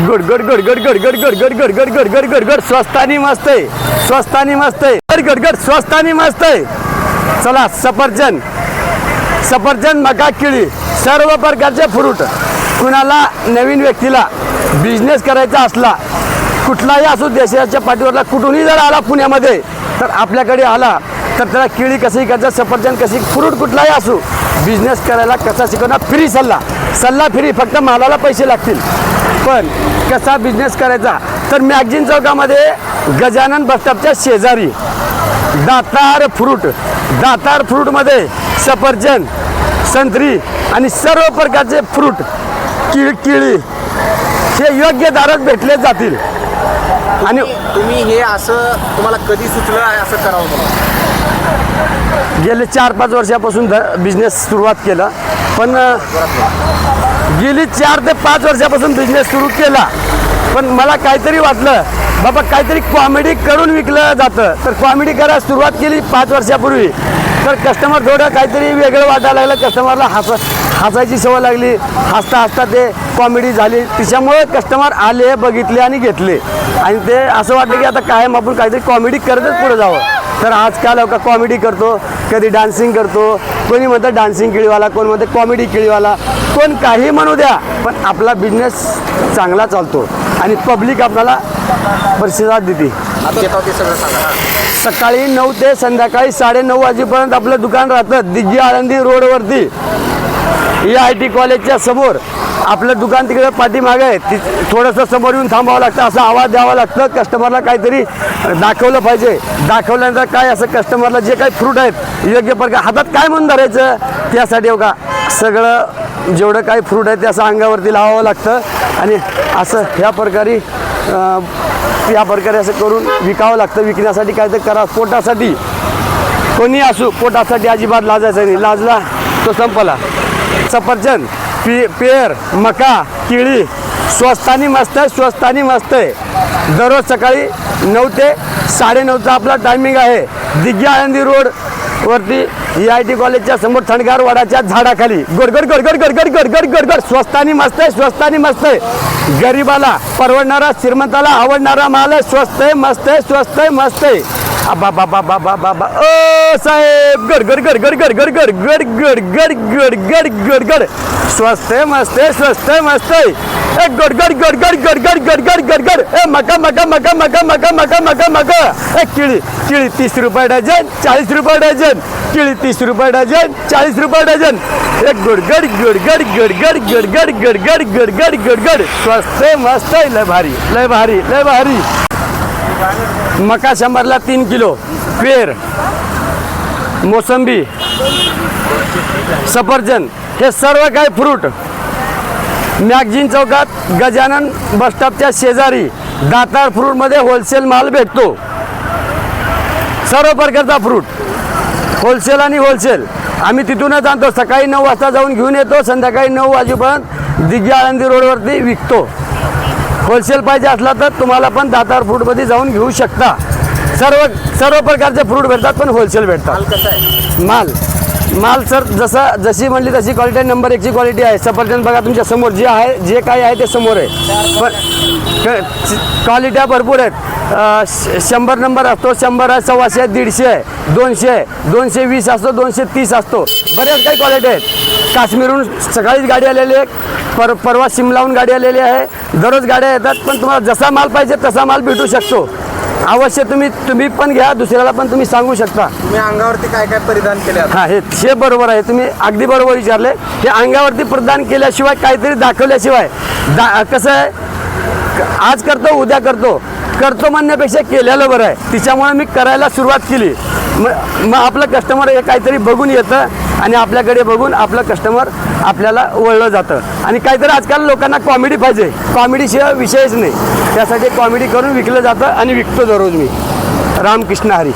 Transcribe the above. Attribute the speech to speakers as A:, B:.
A: गड गड गड गड गड गड गड गड गड गड गड गड गड गुड स्वस्तानी मस्त आहे स्वस्तानी मस्त आहे गड गड गुड स्वस्तानी मस्त आहे चला सफरचंद सफरचंद मका केळी सर्व प्रकारचे फ्रूट कुणाला नवीन व्यक्तीला बिझनेस करायचा असला कुठलाही असो देशाच्या पाठीवरला कुठूनही जर आला पुण्यामध्ये तर आपल्याकडे आला तर त्याला केळी कशी करायचं सफरचंद कशी फ्रूट कुठलाही असो बिझनेस करायला कसा शिकवणार फ्री सल्ला सल्ला फ्री फक्त मालाला पैसे लागतील पण कसा बिझनेस करायचा? तर मॅगझिन चौकामध्ये गजानन बसस्टॉपच्या शेजारी दातार फ्रूट दातार फ्रूटमध्ये सफरचंद संत्री आणि सर्व प्रकारचे फ्रूट किळ किळी हे योग्य दारात भेटले जातील. आणि
B: तुम्ही हे असं तुम्हाला कधी सुचलं आहे असं करावं
A: गेले चार पाच वर्षापासून बिझनेस सुरुवात केलं. पण गेली चार ते पाच वर्षापासून बिझनेस सुरू केला. पण मला काहीतरी वाटलं बाबा काहीतरी कॉमेडी करून विकलं जातं. तर कॉमेडी करायला सुरुवात केली पाच वर्षापूर्वी. तर कस्टमर थोडं काहीतरी वेगळं वाटायला लागलं. कस्टमरला हस हसायची सवय लागली. हसता हसता ते कॉमेडी झाली. त्याच्यामुळे कस्टमर आले बघितले आणि घेतले. आणि ते असं वाटलं की आता कायम आपण काहीतरी कॉमेडी करतच पुढे जावं. तर आजकाल का कॉमेडी करतो कधी डान्सिंग करतो कोणी म्हणतं डान्सिंग केळीवाला कोण म्हणतं कॉमेडी केळीवाला कोण काही म्हणू द्या पण आपला बिझनेस चांगला चालतो आणि पब्लिक आपल्याला प्रतिसाद देते.
B: आता
A: सकाळी नऊ ते संध्याकाळी साडेनऊ वाजेपर्यंत आपलं दुकान राहतं दिग्गी आळंदी रोडवरती. ए आय टी कॉलेजच्या समोर आपलं दुकान तिकडे पाठीमागे आहे. ति थोडंसं समोर येऊन थांबावं लागतं असा आवाज द्यावा लागतं. कस्टमरला काहीतरी दाखवलं पाहिजे. दाखवल्यानंतर काय असं कस्टमरला जे काही फ्रूट आहेत योग्य प्रकार हातात काय म्हणून धरायचं? त्यासाठी हो का सगळं जेवढं काही फ्रूट आहे ते असं अंगावरती लावावं लागतं. आणि असं ह्या प्रकारे या प्रकारे असं करून विकावं लागतं. विकण्यासाठी काय तर करा. पोटासाठी कोणी असू पोटासाठी अजिबात लाजायचं नाही. लाजला तो संपला. सफरचंद पी पेर मका केळी. स्वस्तानी मस्त आहे स्वस्तानी मस्त आहे. दररोज सकाळी नऊ ते साडेनऊचा आपला टायमिंग आहे. दिग्गी आळंदी रोड वरती ई आय टी कॉलेजच्या समोर थंडगार वाडाच्या झाडाखाली. गडगड गडगड गडगड गडगड गडगड स्वस्तानी मस्त आहे स्वस्तानी मस्त आहे. गरीबाला परवडणारा श्रीमंताला आवडणारा माल आहे. स्वस्त आहे मस्त आहे स्वस्त आहे मस्त आहे. आबा साहेब गड गड गड गड गड गड गड गड गड गड गड गड गड गड स्वस्त आहे मस्त आहे मस्त ए गड गड गड गड गड गड गड गड गड गड ए मका मका मका मका मका मका मका मका ए तीस रुपये डझन चाळीस रुपये डझन तीस रुपये डझन चाळीस रुपये डझन एक गुडगड गुडगड गुडगड गुडगड गुडगड गुडगड गुडगड स्वस्त आहे मस्त आहे लय भारी लय भारी लय भारी मका शंभरला तीन किलो पेर मोसंबी सफरचंद हे सर्व काही फ्रूट मॅगझिन चौकात गजानन बसस्टॉपच्या शेजारी दातार फ्रूटमध्ये होलसेल माल भेटतो. सर्व प्रकारचा फ्रूट होलसेल आणि होलसेल आम्ही तिथूनच आणतो. सकाळी नऊ वाजता जाऊन घेऊन येतो संध्याकाळी नऊ वाजेपर्यंत दिग्गी आळंदी रोडवरती विकतो. होलसेल पाहिजे असला तर तुम्हाला पण दातार फ्रूटमध्ये जाऊन घेऊ शकता. सर्व सर्व प्रकारचे फ्रूट भेटतात पण होलसेल भेटतात.
B: माल आहे?
A: माल. सर जसं जशी म्हणली तशी क्वालिटी नंबर एकची क्वालिटी आहे. सफरचंद बघा तुमच्यासमोर जे आहे जे काही आहे ते समोर आहे. पण क्वालिट्या भरपूर आहेत. शंभर नंबर असतो शंभर आहे सव्वाशे आहे दीडशे आहे दोनशे आहे दोनशे वीस असतो दोनशे तीस असतो. बऱ्याच काही क्वालिटी आहेत. काश्मीरहून सकाळीच गाडी आलेली आहे पर परवा शिमलाहून गाडी आलेली आहे. दररोज गाड्या येतात पण तुम्हाला जसा माल पाहिजे तसा माल भेटू शकतो. अवश्य तुम्ही तुम्ही पण घ्या दुसऱ्याला पण तुम्ही सांगू शकता.
B: तुम्ही अंगावरती काय काय परिधान केले
A: हा हे हे बरोबर आहे. तुम्ही अगदी बरोबर विचारले. हे अंगावरती प्रदान केल्याशिवाय काहीतरी दाखवल्याशिवाय दा कसं आहे? आज करतो उद्या करतो. करतो म्हणण्यापेक्षा केलेलं बरं आहे. तिच्यामुळे मी करायला सुरुवात केली. मग मग आपलं कस्टमर हे काहीतरी बघून येतं आणि आपल्याकडे बघून आपलं कस्टमर आपल्याला वळलं जातं. आणि काहीतरी आजकाल लोकांना कॉमेडी पाहिजे. कॉमेडीशिवाय विषयच नाही. त्यासाठी कॉमेडी करून विकलं जातं आणि विकतो दररोज मी. रामकृष्ण हरी.